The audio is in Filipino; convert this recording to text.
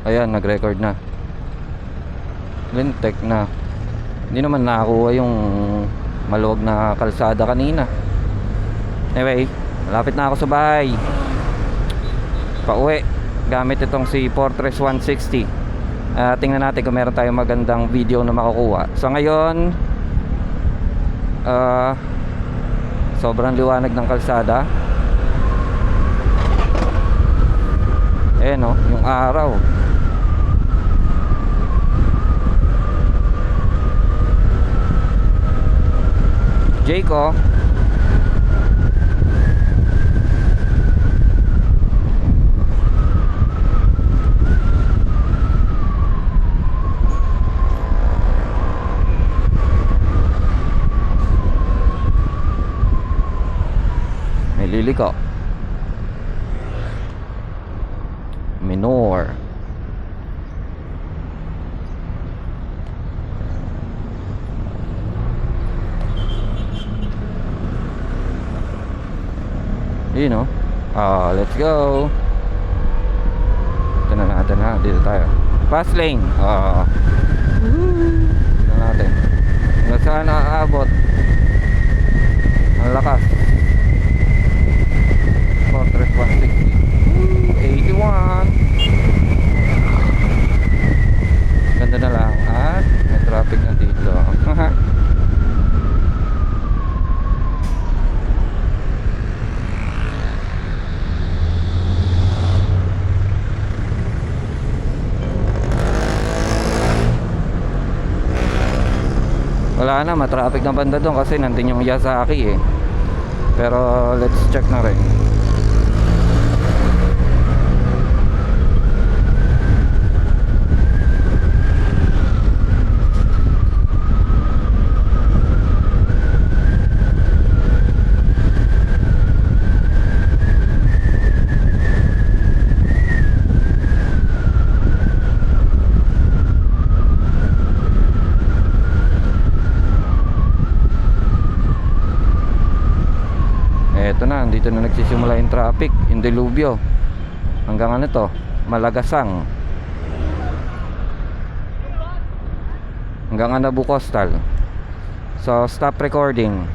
Ayan, nag-record na. Lintek na. Hindi naman nakakuha yung maluwag na kalsada kanina. Anyway, malapit na ako sa bahay. Pauwi. Gamit itong si Fortress 160. Ah, tingnan natin kung meron tayong magandang video na makukuha. So ngayon, ah, sobrang liwanag ng kalsada. Eh no, yung araw. Jake oh. May liliko. Minor. Yun know. Ah, let's go. Ito na natin ha. Dito tayo. Fast lane. Ah. Ito natin. Hanggang saan naaabot? Ang lakas. Fortress 160. 81. Ganda na lang at may traffic na dito. Wala na, matraffic na banda doon kasi nandun yung Yasaki eh. Pero let's check na rin. Eto na, dito na nagsisimula yung traffic, yung dilubyo. Hanggang ano to, Malagasang. Hanggang Anabu Coastal. So, stop recording.